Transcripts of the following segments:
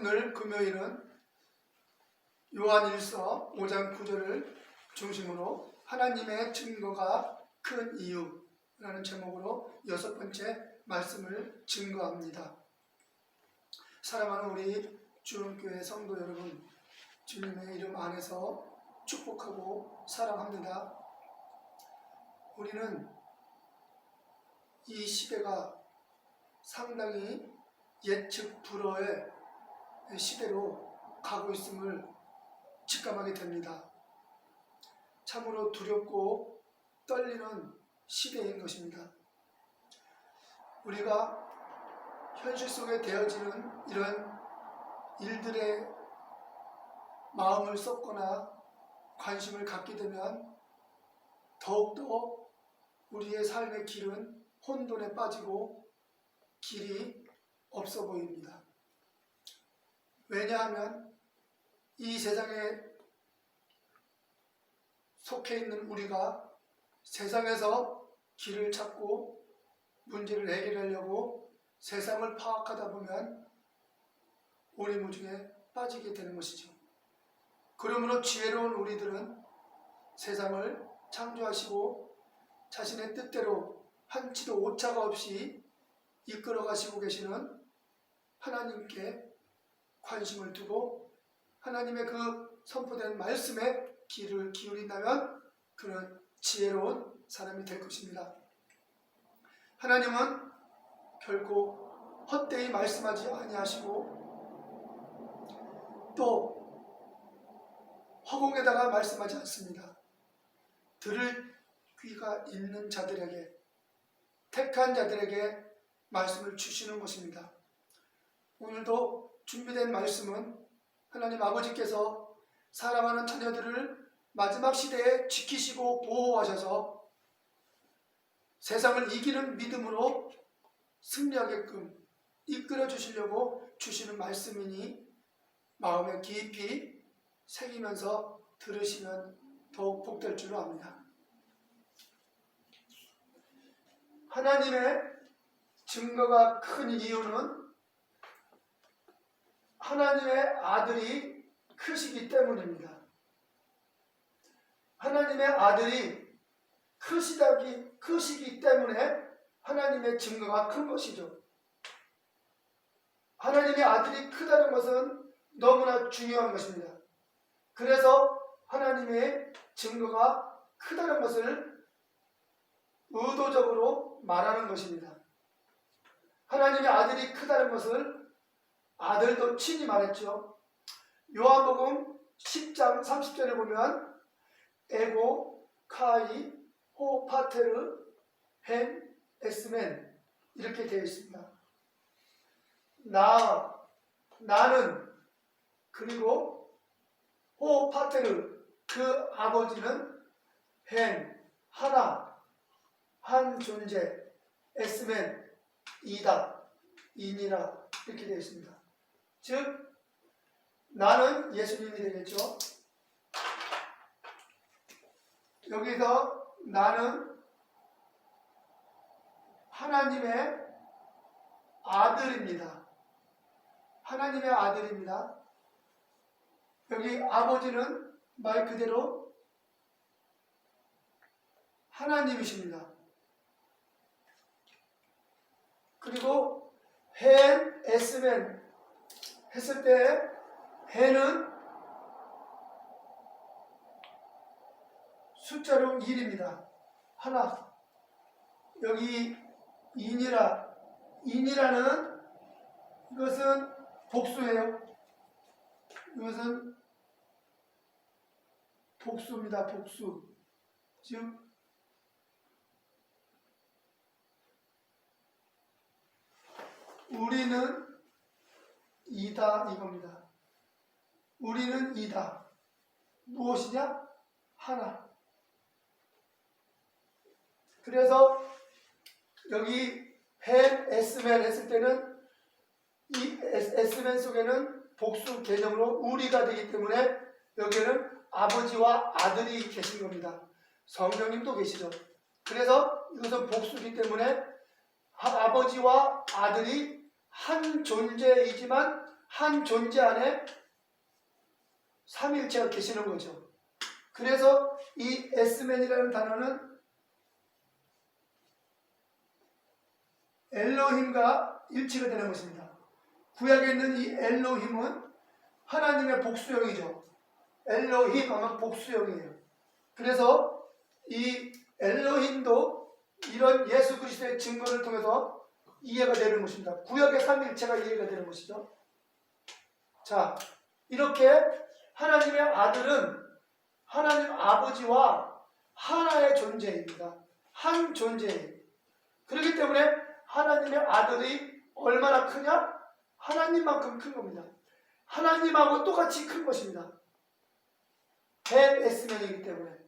오늘 금요일은 요한일서 5장 9절을 중심으로 하나님의 증거가 큰 이유라는 제목으로 여섯 번째 말씀을 증거합니다. 사랑하는 우리 주님교회 성도 여러분, 주님의 이름 안에서 축복하고 사랑합니다. 우리는 이 시대가 상당히 예측 불허의 시대로 가고 있음을 직감하게 됩니다. 참으로 두렵고 떨리는 시대인 것입니다. 우리가 현실 속에 되어지는 이런 일들에 마음을 쏟거나 관심을 갖게 되면 더욱더 우리의 삶의 길은 혼돈에 빠지고 길이 없어 보입니다. 왜냐하면 이 세상에 속해 있는 우리가 세상에서 길을 찾고 문제를 해결하려고 세상을 파악하다 보면 오리무중에 빠지게 되는 것이죠. 그러므로 지혜로운 우리들은 세상을 창조하시고 자신의 뜻대로 한치도 오차가 없이 이끌어 가시고 계시는 하나님께 관심을 두고 하나님의 그 선포된 말씀에 귀를 기울인다면 그는 지혜로운 사람이 될 것입니다. 하나님은 결코 헛되이 말씀하지 아니하시고 또 허공에다가 말씀하지 않습니다. 들을 귀가 있는 자들에게 택한 자들에게 말씀을 주시는 것입니다. 오늘도 준비된 말씀은 하나님 아버지께서 사랑하는 자녀들을 마지막 시대에 지키시고 보호하셔서 세상을 이기는 믿음으로 승리하게끔 이끌어 주시려고 주시는 말씀이니 마음에 깊이 새기면서 들으시면 더욱 복될 줄 압니다. 하나님의 증거가 큰 이유는 하나님의 아들이 크시기 때문입니다. 하나님의 아들이 크시다기, 크시기 때문에 하나님의 증거가 큰 것이죠. 하나님의 아들이 크다는 것은 너무나 중요한 것입니다. 그래서 하나님의 증거가 크다는 것을 의도적으로 말하는 것입니다. 하나님의 아들이 크다는 것을 아들도 친히 말했죠. 요한복음 10장 30절에 보면 에고, 카이, 호, 파테르, 헨, 에스멘 이렇게 되어 있습니다. 나, 나는 그리고 호, 파테르 그 아버지는 헨, 하나, 한 존재, 에스멘, 이다, 인이라 이렇게 되어 있습니다. 즉 나는 예수님이 되겠죠. 여기서 나는 하나님의 아들입니다. 하나님의 아들입니다. 여기 아버지는 말 그대로 하나님이십니다. 그리고 헨, 에스멘 했을 때 헨은 숫자로 1입니다. 하나. 여기 인이라 인이라는 이것은 복수예요. 이것은 복수입니다. 복수. 즉 우리는 이다 이겁니다. 우리는 이다. 무엇이냐? 하나. 그래서 여기 헨, 에스맨 했을 때는 이 에스맨 속에는 복수 개념으로 우리가 되기 때문에 여기에는 아버지와 아들이 계신 겁니다. 성령님도 계시죠. 그래서 이것은 복수기 때문에 아버지와 아들이 한 존재이지만 한 존재 안에 삼일체가 계시는 거죠. 그래서 이 에스맨이라는 단어는 엘로힘과 일치가 되는 것입니다. 구약에 있는 이 엘로힘은 하나님의 복수형이죠. 엘로힘 하면 복수형이에요. 그래서 이 엘로힘도 이런 예수 그리스도의 증거를 통해서 이해가 되는 것입니다. 구약의 삼일체가 이해가 되는 것이죠. 자, 이렇게 하나님의 아들은 하나님 아버지와 하나의 존재입니다. 한 존재예요. 그렇기 때문에 하나님의 아들이 얼마나 크냐? 하나님만큼 큰 겁니다. 하나님하고 똑같이 큰 것입니다. 벤 에스맨이기 때문에.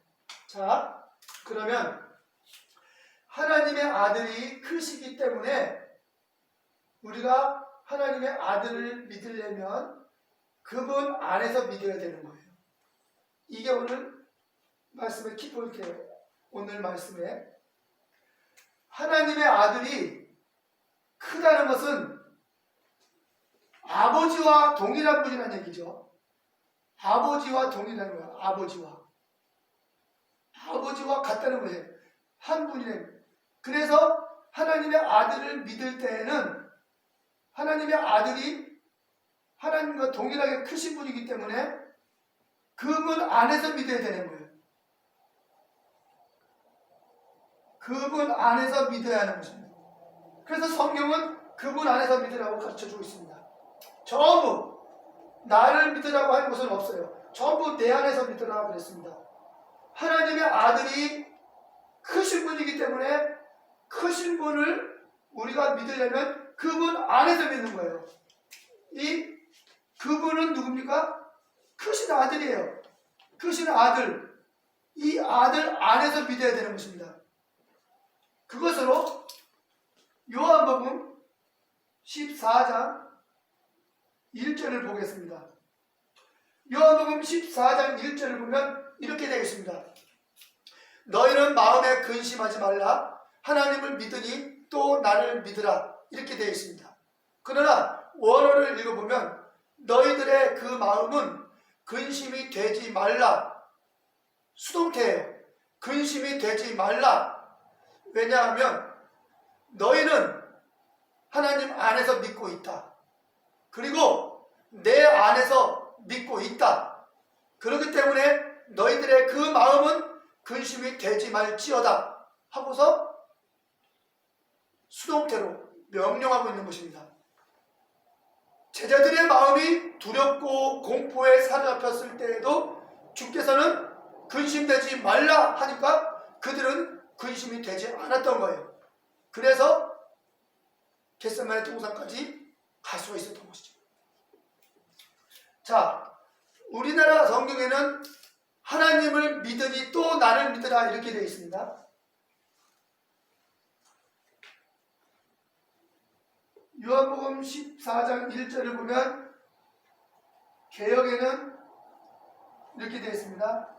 자, 그러면 하나님의 아들이 크시기 때문에 우리가 하나님의 아들을 믿으려면 그분 안에서 믿어야 되는 거예요. 이게 오늘 말씀의 키포인트예요. 오늘 말씀에 하나님의 아들이 크다는 것은 아버지와 동일한 분이라는 얘기죠. 아버지와 동일한 거예요. 아버지와. 아버지와 같다는 거예요. 한 분이네. 그래서 하나님의 아들을 믿을 때에는 하나님의 아들이 하나님과 동일하게 크신 분이기 때문에 그분 안에서 믿어야 되는 거예요. 그분 안에서 믿어야 하는 것입니다. 그래서 성경은 그분 안에서 믿으라고 가르쳐 주고 있습니다. 전부 나를 믿으라고 하는 것은 없어요. 전부 내 안에서 믿으라 그랬습니다. 하나님의 아들이 크신 분이기 때문에 크신 분을 우리가 믿으려면 그분 안에서 믿는 거예요. 이 그분은 누굽니까? 크신 아들이에요. 크신 아들. 이 아들 안에서 믿어야 되는 것입니다. 그것으로 요한복음 14장 1절을 보겠습니다. 요한복음 14장 1절을 보면 이렇게 되겠습니다. 너희는 마음에 근심하지 말라. 하나님을 믿으니 또 나를 믿으라. 이렇게 되어 있습니다. 그러나 원어를 읽어보면 너희들의 그 마음은 근심이 되지 말라. 수동태예요. 근심이 되지 말라. 왜냐하면 너희는 하나님 안에서 믿고 있다. 그리고 내 안에서 믿고 있다. 그렇기 때문에 너희들의 그 마음은 근심이 되지 말지어다 하고서 수동태로 명령하고 있는 것입니다. 제자들의 마음이 두렵고 공포에 사로잡혔을 때에도 주께서는 근심되지 말라 하니까 그들은 근심이 되지 않았던 거예요. 그래서 겟세마네 동산까지 갈 수가 있었던 것이죠. 자, 우리나라 성경에는 하나님을 믿으니 또 나를 믿으라 이렇게 되어 있습니다. 요한복음 14장 1절을 보면 개혁에는 이렇게 되어 있습니다.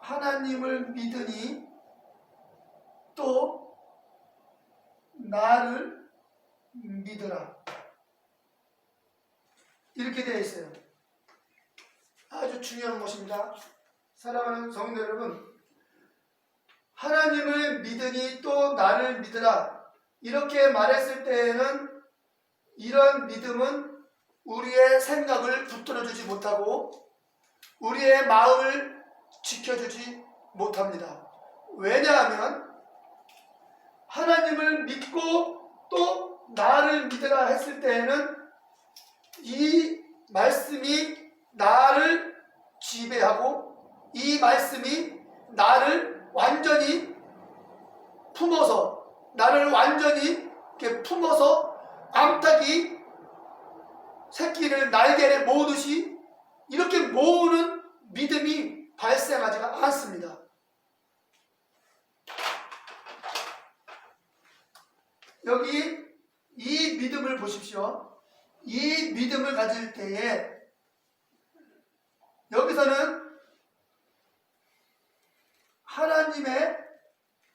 하나님을 믿으니 또 나를 믿으라. 이렇게 되어 있어요. 아주 중요한 것입니다. 사랑하는 성도 여러분, 하나님을 믿으니 또 나를 믿으라. 이렇게 말했을 때에는 이런 믿음은 우리의 생각을 붙들어 주지 못하고 우리의 마음을 지켜주지 못합니다. 왜냐하면 하나님을 믿고 또 나를 믿으라 했을 때에는 이 말씀이 나를 지배하고 이 말씀이 나를 완전히 품어서 나를 완전히 이렇게 품어서 암탉이 새끼를 날개를 모으듯이 이렇게 모으는 믿음이 발생하지가 않습니다. 여기 이 믿음을 보십시오. 이 믿음을 가질 때에 여기서는 하나님의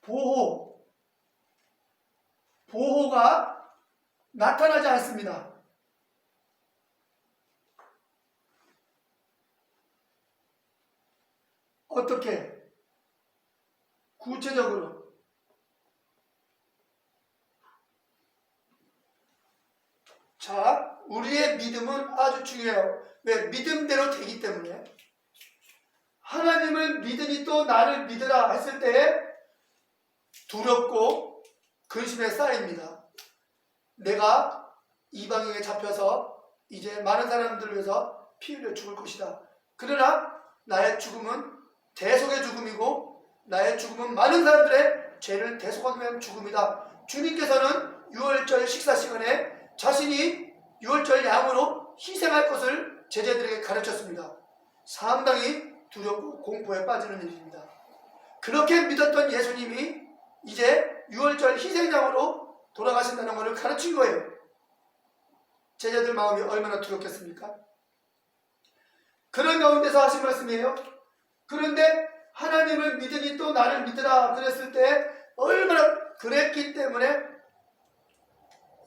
보호, 보호가 나타나지 않습니다. 어떻게? 구체적으로. 자, 우리의 믿음은 아주 중요해요. 왜? 믿음대로 되기 때문에. 하나님을 믿으니 또 나를 믿으라 했을 때 두렵고 근심에 쌓입니다. 내가 이방인에 잡혀서 이제 많은 사람들을 위해서 피 흘려 죽을 것이다. 그러나 나의 죽음은 대속의 죽음이고 나의 죽음은 많은 사람들의 죄를 대속하기 위한 죽음이다. 주님께서는 6월절 식사 시간에 자신이 6월절 양으로 희생할 것을 제자들에게 가르쳤습니다. 상당히 두렵고 공포에 빠지는 일입니다. 그렇게 믿었던 예수님이 이제 6월절 희생양으로 돌아가신다는 것을 가르친 거예요. 제자들 마음이 얼마나 두렵겠습니까? 그런 가운데서 하신 말씀이에요. 그런데 하나님을 믿으니 또 나를 믿으라 그랬을 때 얼마나 그랬기 때문에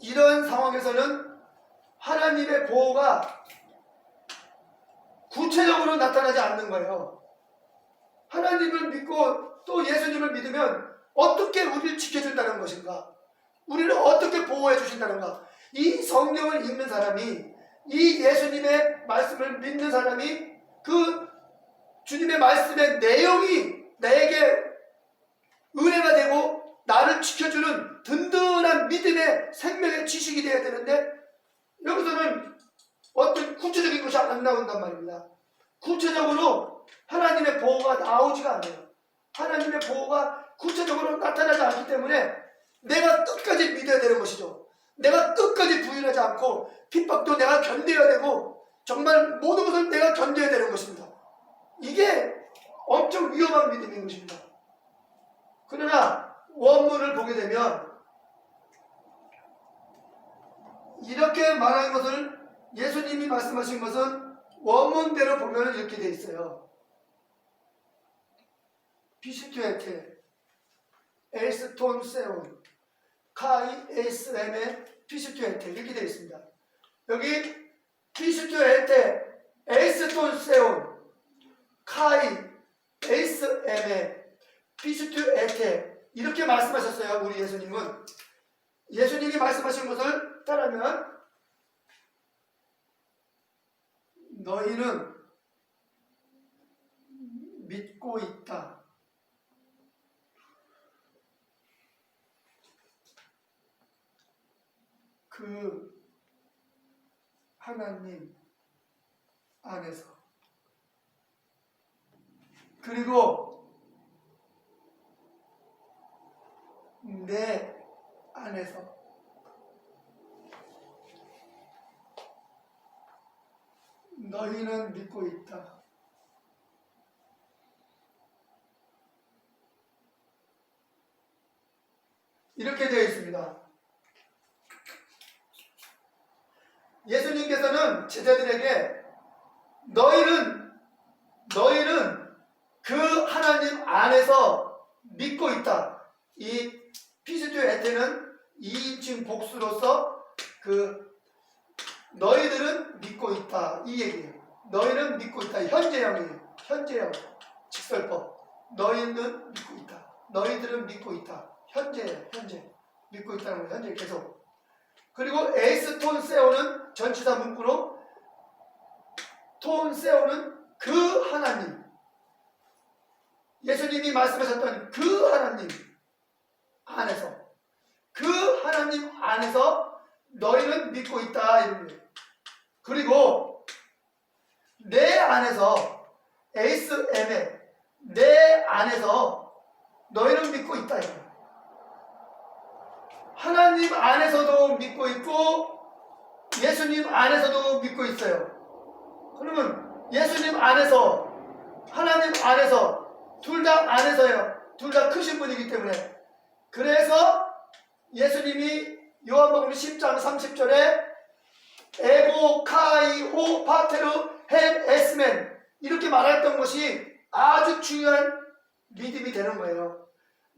이런 상황에서는 하나님의 보호가 구체적으로 나타나지 않는 거예요. 하나님을 믿고 또 예수님을 믿으면 어떻게 우리를 지켜준다는 것인가? 우리를 어떻게 보호해 주신다는가? 이 성경을 읽는 사람이 이 예수님의 말씀을 믿는 사람이 그 주님의 말씀의 내용이 나에게 은혜가 되고 나를 지켜주는 든든한 믿음의 생명의 지식이 되어야 되는데 여기서는 어떤 구체적인 것이 안 나온단 말입니다. 구체적으로 하나님의 보호가 나오지가 않아요. 하나님의 보호가 구체적으로 나타나지 않기 때문에 내가 끝까지 믿어야 되는 것이죠. 내가 끝까지 부인하지 않고 핍박도 내가 견뎌야 되고 정말 모든 것을 내가 견뎌야 되는 것입니다. 이게 엄청 위험한 믿음인 것입니다. 그러나 원문을 보게 되면 이렇게 말한 것을 예수님이 말씀하신 것은 원문대로 보면 이렇게 돼 있어요. 비시투에테 에스톤 세온 카이 에스엠의 피시투에테 이렇게 되어 있습니다. 여기 피시투에테 에스톤 세온 카이 에스엠의 피시투에테 이렇게 말씀하셨어요. 우리 예수님은 예수님이 말씀하신 것을 따르면 너희는 믿고 있다. 그 하나님 안에서 그리고 내 안에서 너희는 믿고 있다. 이렇게 되어 있습니다. 예수님께서는 제자들에게 너희는 너희는 그 하나님 안에서 믿고 있다. 이 피스토 에테는 2인칭 복수로서 그 너희들은 믿고 있다 이 얘기예요. 너희는 믿고 있다 현재형이에요. 현재형 직설법. 너희는 믿고 있다. 너희들은 믿고 있다. 현재 현재 믿고 있다는 거 현재 계속. 그리고 에이스 톤 세오는 전치사 문구로 톤 세오는 그 하나님 예수님이 말씀하셨던 그 하나님 안에서 그 하나님 안에서 너희는 믿고 있다 이런 거예요. 그리고 내 안에서 에이스 M에 내 안에서 너희는 믿고 있다. 하나님 안에서도 믿고 있고 예수님 안에서도 믿고 있어요. 그러면 예수님 안에서 하나님 안에서 둘 다 안에서요. 둘 다 크신 분이기 때문에 그래서 예수님이 요한복음 10장 30절에 에고 카이 호 파테르 헨 에스멘 이렇게 말했던 것이 아주 중요한 믿음이 되는 거예요.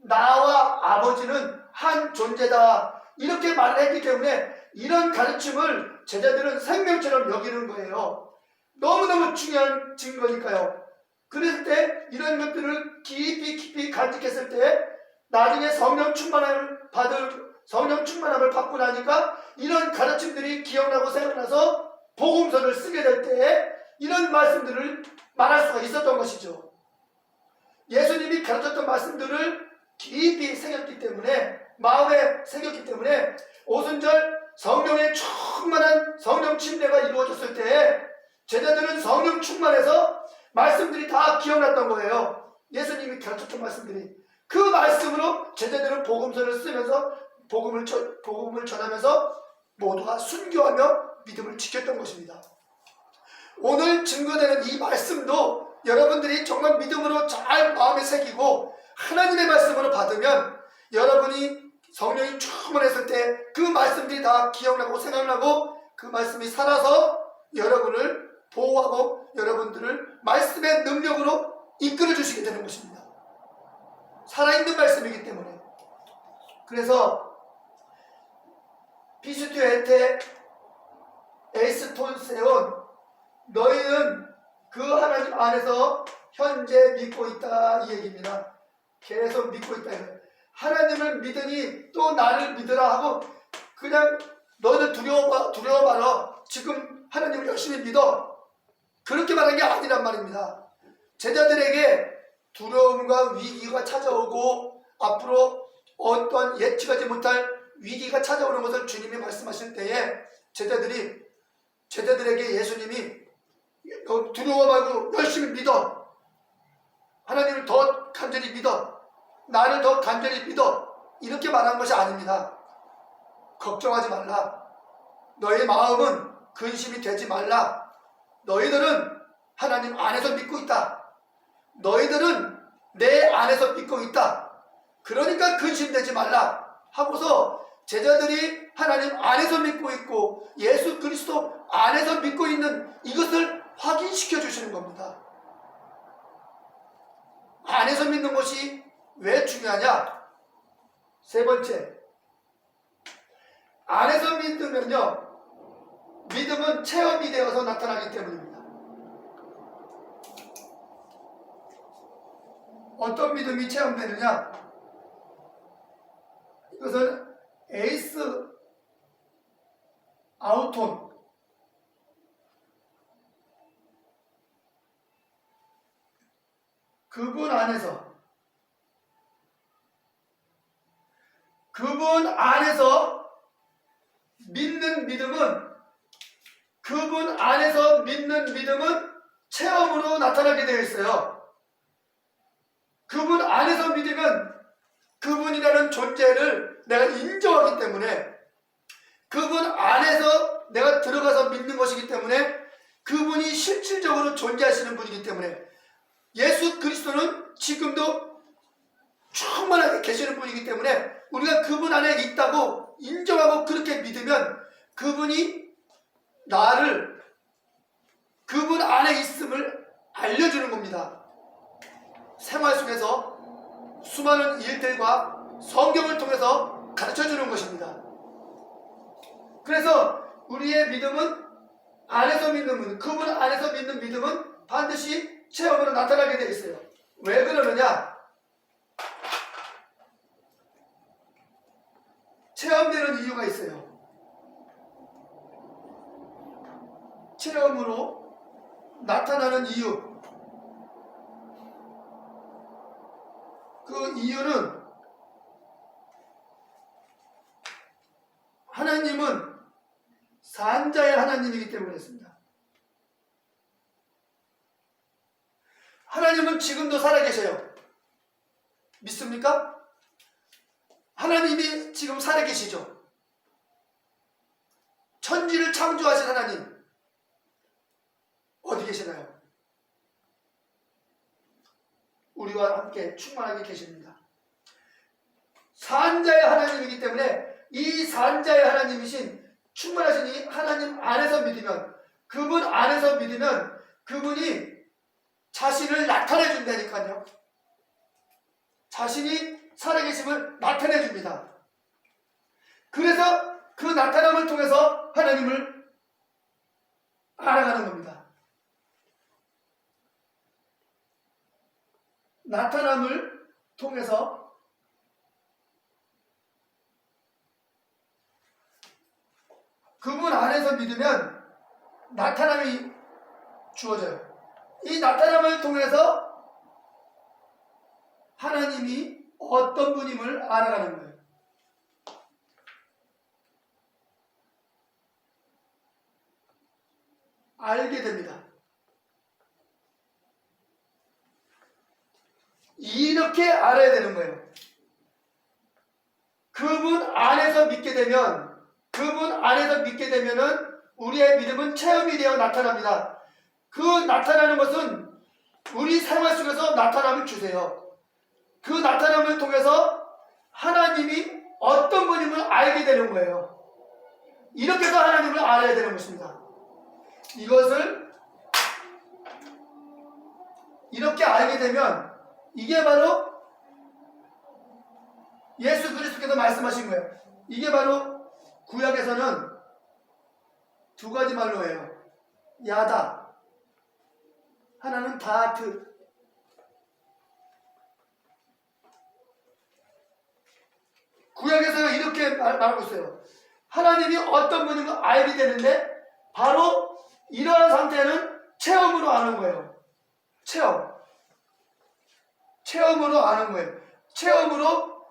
나와 아버지는 한 존재다. 이렇게 말을 했기 때문에 이런 가르침을 제자들은 생명처럼 여기는 거예요. 너무너무 중요한 증거니까요. 그랬을 때 이런 것들을 깊이 깊이 간직했을 때 나중에 성령 충만함을 받을 성령 충만함을 받고 나니까 이런 가르침들이 기억나고 생각나서 복음서를 쓰게 될 때에 이런 말씀들을 말할 수가 있었던 것이죠. 예수님이 가르쳤던 말씀들을 깊이 새겼기 때문에 마음에 새겼기 때문에 오순절 성령의 충만한 성령 침례가 이루어졌을 때 제자들은 성령 충만해서 말씀들이 다 기억났던 거예요. 예수님이 가르쳤던 말씀들이 그 말씀으로 제자들은 복음서를 쓰면서 복음을 전- 복음을 전하면서 모두가 순교하며 믿음을 지켰던 것입니다. 오늘 증거되는 이 말씀도 여러분들이 정말 믿음으로 잘 마음에 새기고 하나님의 말씀으로 받으면 여러분이 성령이 충만했을 때 그 말씀들이 다 기억나고 생각나고 그 말씀이 살아서 여러분을 보호하고 여러분들을 말씀의 능력으로 이끌어 주시게 되는 것입니다. 살아있는 말씀이기 때문에. 그래서 비스투 에테 에이스톤세온 너희는 그 하나님 안에서 현재 믿고 있다 이 얘기입니다. 계속 믿고 있다. 하나님을 믿으니 또 나를 믿으라 하고 그냥 너는 두려워 두려워 말어. 지금 하나님을 열심히 믿어. 그렇게 말한 게 아니란 말입니다. 제자들에게 두려움과 위기가 찾아오고 앞으로 어떤 예측하지 못할 위기가 찾아오는 것을 주님이 말씀하실 때에 제자들이 제자들에게 예수님이 너 두려워 말고 열심히 믿어. 하나님을 더 간절히 믿어. 나를 더 간절히 믿어. 이렇게 말한 것이 아닙니다. 걱정하지 말라. 너의 마음은 근심이 되지 말라. 너희들은 하나님 안에서 믿고 있다. 너희들은 내 안에서 믿고 있다. 그러니까 근심되지 말라. 하고서 제자들이 하나님 안에서 믿고 있고 예수 그리스도 안에서 믿고 있는 이것을 확인시켜 주시는 겁니다. 안에서 믿는 것이 왜 중요하냐? 세 번째, 안에서 믿으면요, 믿음은 체험이 되어서 나타나기 때문입니다. 어떤 믿음이 체험되느냐? 이것은 에이스 아우톤 그분 안에서 그분 안에서 믿는 믿음은 그분 안에서 믿는 믿음은 체험으로 나타나게 되어 있어요. 그분 안에서 믿으면 그분이라는 존재를 내가 인정하기 때문에 그분 안에서 내가 들어가서 믿는 것이기 때문에 그분이 실질적으로 존재하시는 분이기 때문에 예수 그리스도는 지금도 충만하게 계시는 분이기 때문에 우리가 그분 안에 있다고 인정하고 그렇게 믿으면 그분이 나를 그분 안에 있음을 알려주는 겁니다. 생활 속에서 수많은 일들과 성경을 통해서 가르쳐 주는 것입니다. 그래서 우리의 믿음은 안에서 믿는 분, 그분 안에서 믿는 믿음은 반드시 체험으로 나타나게 되어 있어요. 왜 그러느냐? 체험되는 이유가 있어요. 체험으로 나타나는 이유. 그 이유는 하나님은 산자의 하나님이기 때문에 그렇습니다. 하나님은 지금도 살아계셔요. 믿습니까? 하나님이 지금 살아계시죠. 천지를 창조하신 하나님 어디 계시나요? 우리와 함께 충만하게 계십니다. 산자의 하나님이기 때문에 이 산자의 하나님이신 충만하신 이 하나님 안에서 믿으면 그분 안에서 믿으면 그분이 자신을 나타내 준다니까요. 자신이 살아계심을 나타내 줍니다. 그래서 그 나타남을 통해서 하나님을 알아가는 겁니다. 나타남을 통해서 그분 안에서 믿으면 나타남이 주어져요. 이 나타남을 통해서 하나님이 어떤 분임을 알아가는 거예요. 알게 됩니다. 이렇게 알아야 되는 거예요. 그분 안에서 믿게 되면, 그분 안에서 믿게 되면은 우리의 믿음은 체험이 되어 나타납니다. 그 나타나는 것은 우리 생활 속에서 나타남을 주세요. 그 나타남을 통해서 하나님이 어떤 분임을 알게 되는 거예요. 이렇게 해서 하나님을 알아야 되는 것입니다. 이것을 이렇게 알게 되면 이게 바로 예수 그리스도께서 말씀하신 거예요. 이게 바로 구약에서는 두 가지 말로 해요. 야다. 하나는 다트. 구약에서는 이렇게 말, 말하고 있어요. 하나님이 어떤 분인 걸 알게 되는데 바로 이러한 상태는 체험으로 아는 거예요. 체험. 체험으로 아는 거예요. 체험으로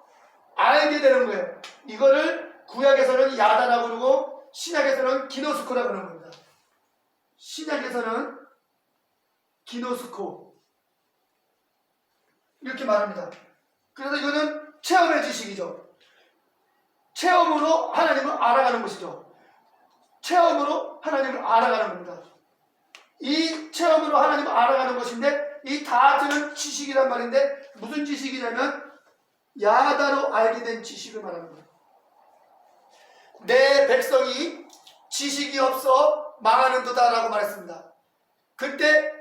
알게 되는 거예요. 이거를 구약에서는 야다라고 그러고 신약에서는 기노스코라고 그러는 겁니다. 신약에서는 기노스코 이렇게 말합니다. 그래서 이거는 체험의 지식이죠. 체험으로 하나님을 알아가는 것이죠. 체험으로 하나님을 알아가는 겁니다. 이 체험으로 하나님을 알아가는 것인데 이 다트는 지식이란 말인데 무슨 지식이냐면 야다로 알게 된 지식을 말하는 거예요. 내 백성이 지식이 없어 망하는도다라고 말했습니다. 그때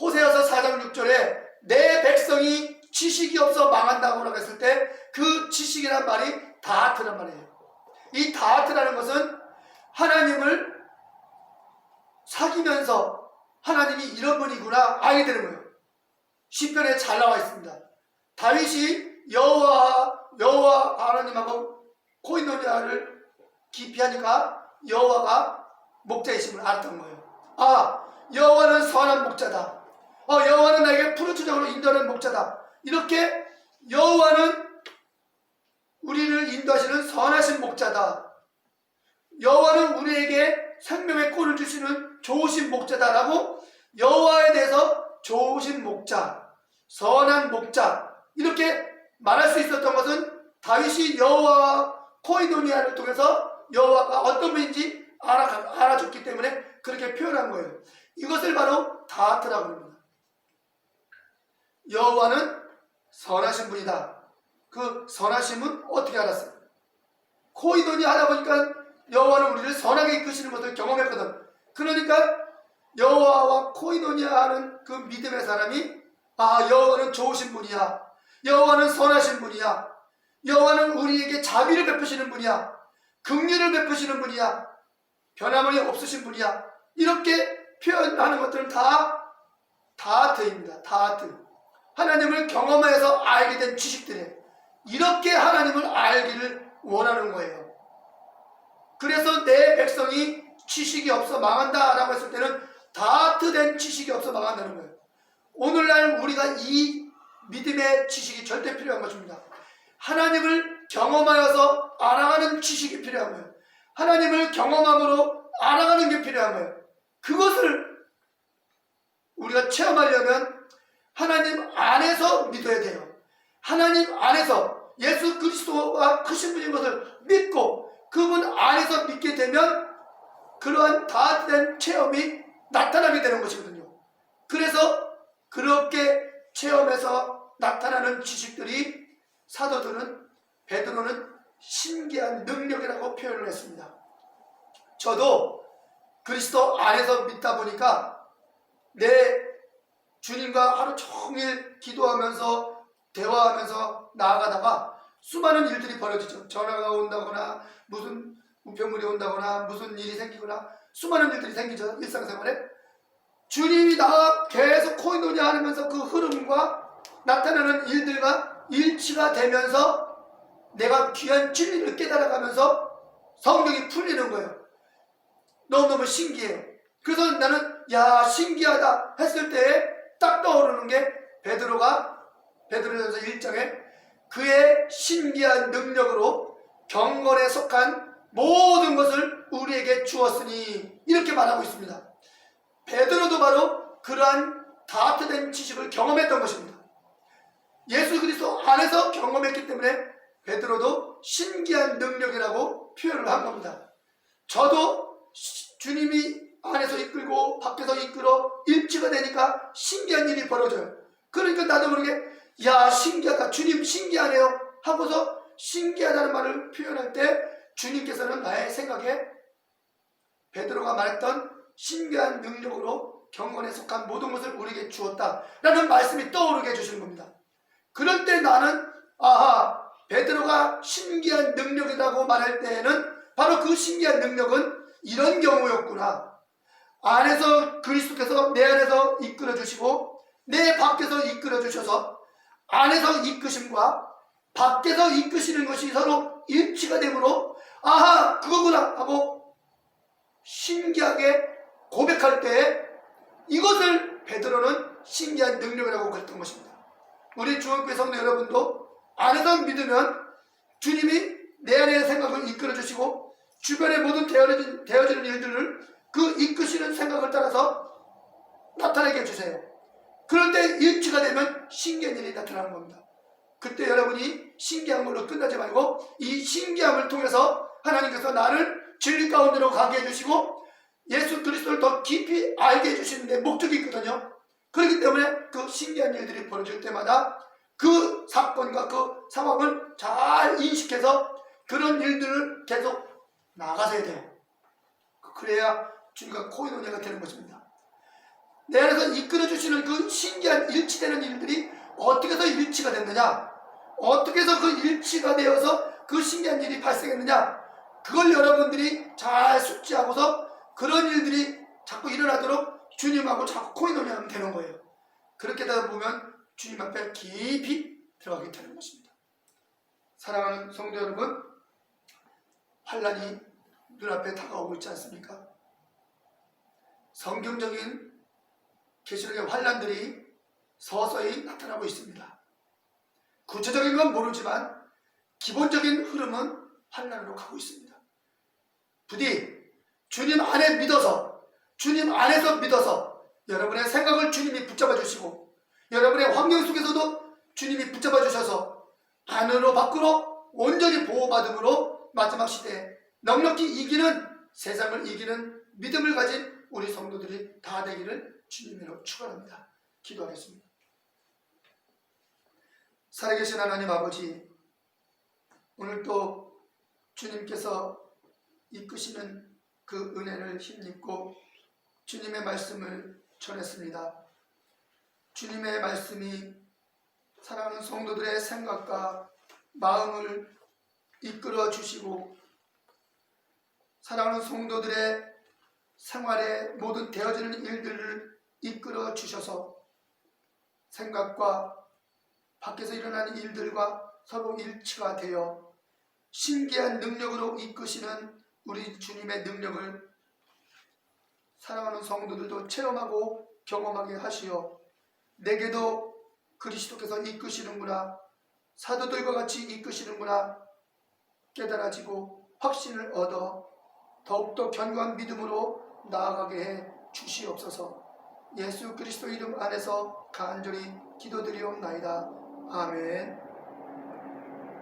호세아서 4장 6절에 내 백성이 지식이 없어 망한다고 했을 때 그 지식이란 말이 다하트란 말이에요. 이 다하트라는 것은 하나님을 사귀면서 하나님이 이런 분이구나 알게 되는 거예요. 시편에 잘 나와 있습니다. 다윗이 여호와 여호와 하나님하고 코이노니아를 깊이 하니까 여호와가 목자이심을 알았던 거예요. 아 여호와는 선한 목자다. 어 여호와는 나에게 푸른 초장으로 인도하는 목자다. 이렇게 여호와는 우리를 인도하시는 선하신 목자다. 여호와는 우리에게 생명의 꼴을 주시는 좋으신 목자다라고 여호와에 대해서 좋으신 목자, 선한 목자 이렇게 말할 수 있었던 것은 다윗이 여호와 코이노니아를 통해서 여호와가 어떤 분인지 알아, 알아줬기 때문에 그렇게 표현한 거예요. 이것을 바로 다하트라고 합니다. 여호와는 선하신 분이다. 그 선하심은 어떻게 알았어요? 코이노니 하다 보니까 여호와는 우리를 선하게 이끄시는 것을 경험했거든. 그러니까 여호와와 코이노니아 하는 그 믿음의 사람이 아 여호와는 좋으신 분이야. 여호와는 선하신 분이야. 여호와는 우리에게 자비를 베푸시는 분이야. 긍휼을 베푸시는 분이야. 변함이 없으신 분이야. 이렇게 표현하는 것들은 다 다트입니다. 다트. 하나님을 경험해서 알게 된 지식들에 이렇게 하나님을 알기를 원하는 거예요. 그래서 내 백성이 지식이 없어 망한다 라고 했을 때는 다트된 지식이 없어 망한다는 거예요. 오늘날 우리가 이 믿음의 지식이 절대 필요한 것입니다. 하나님을 경험하여서 알아가는 지식이 필요한 거예요. 하나님을 경험함으로 알아가는 게 필요한 거예요. 그것을 우리가 체험하려면 하나님 안에서 믿어야 돼요. 하나님 안에서 예수 그리스도가 크신 분인 것을 믿고 그분 안에서 믿게 되면 그러한 다된 체험이 나타나게 되는 것이거든요. 그래서 그렇게 체험해서 나타나는 지식들이 사도들은 베드로는 신기한 능력이라고 표현을 했습니다. 저도 그리스도 안에서 믿다 보니까 내 주님과 하루 종일 기도하면서 대화하면서 나아가다가 수많은 일들이 벌어지죠. 전화가 온다거나 무슨 우편물이 온다거나 무슨 일이 생기거나 수많은 일들이 생기죠. 일상생활에 주님이 나 계속 코인놀이 하면서 그 흐름과 나타나는 일들과 일치가 되면서 내가 귀한 진리를 깨달아가면서 성경이 풀리는 거예요. 너무너무 신기해. 그래서 나는 야 신기하다 했을 때에 딱 떠오르는 게 베드로가 베드로전서 1장에 그의 신기한 능력으로 경건에 속한 모든 것을 우리에게 주었으니 이렇게 말하고 있습니다. 베드로도 바로 그러한 다트된 지식을 경험했던 것입니다. 예수 그리스도 안에서 경험했기 때문에 베드로도 신기한 능력이라고 표현을 한 겁니다. 저도 시- 주님이 안에서 이끌고 밖에서 이끌어 일치가 되니까 신기한 일이 벌어져요. 그러니까 나도 모르게 야 신기하다 주님 신기하네요 하고서 신기하다는 말을 표현할 때 주님께서는 나의 생각에 베드로가 말했던 신기한 능력으로 경건에 속한 모든 것을 우리에게 주었다라는 말씀이 떠오르게 해주시는 겁니다. 그럴 때 나는 아하 베드로가 신기한 능력이라고 말할 때에는 바로 그 신기한 능력은 이런 경우였구나. 안에서 그리스도께서 내 안에서 이끌어 주시고 내 밖에서 이끌어 주셔서 안에서 이끄심과 밖에서 이끄시는 것이 서로 일치가 되므로 아하 그거구나 하고 신기하게 고백할 때 이것을 베드로는 신기한 능력이라고 그랬던 것입니다. 우리 중학교 성도 여러분도 안에서 믿으면 주님이 내 안의 생각을 이끌어 주시고 주변의 모든 되어진, 되어지는 일들을 그 이끄시는 생각을 따라서 나타나게 해주세요. 때 일치가 되면 신기한 일이 나타나는 겁니다. 그때 여러분이 신기한 걸로 끝나지 말고 이 신기함을 통해서 하나님께서 나를 진리 가운데로 가게 해주시고 예수 그리스도를 더 깊이 알게 해주시는 데 목적이 있거든요. 그렇기 때문에 그 신기한 일들이 벌어질 때마다 그 사건과 그 상황을 잘 인식해서 그런 일들을 계속 나가셔야 돼요. 그래야 주님과 코인원회가 되는 것입니다. 내 안에서 이끌어 주시는 그 신기한 일치되는 일들이 어떻게 해서 일치가 됐느냐? 어떻게 해서 그 일치가 되어서 그 신기한 일이 발생했느냐? 그걸 여러분들이 잘 숙지하고서 그런 일들이 자꾸 일어나도록 주님하고 자꾸 코인원회하면 되는 거예요. 그렇게 되다 보면 주님 앞에 깊이 들어가게 되는 것입니다. 사랑하는 성도 여러분, 환란이 눈앞에 다가오고 있지 않습니까? 성경적인 계시록의 환란들이 서서히 나타나고 있습니다. 구체적인 건 모르지만 기본적인 흐름은 환란으로 가고 있습니다. 부디 주님 안에 믿어서 주님 안에서 믿어서 여러분의 생각을 주님이 붙잡아 주시고 여러분의 환경 속에서도 주님이 붙잡아 주셔서 안으로 밖으로 온전히 보호받음으로 마지막 시대에 넉넉히 이기는 세상을 이기는 믿음을 가진 우리 성도들이 다 되기를 주님으로 축원합니다. 기도하겠습니다. 살아계신 하나님 아버지 오늘 또 주님께서 이끄시는 그 은혜를 힘입고 주님의 말씀을 전했습니다. 주님의 말씀이 사랑하는 성도들의 생각과 마음을 이끌어 주시고 사랑하는 성도들의 생활에 모든 되어지는 일들을 이끌어 주셔서 생각과 밖에서 일어나는 일들과 서로 일치가 되어 신기한 능력으로 이끄시는 우리 주님의 능력을 사랑하는 성도들도 체험하고 경험하게 하시어 내게도 그리스도께서 이끄시는구나 사도들과 같이 이끄시는구나 깨달아지고 확신을 얻어 더욱더 견고한 믿음으로 나아가게 해 주시옵소서 예수 그리스도 이름 안에서 간절히 기도드리옵나이다. 아멘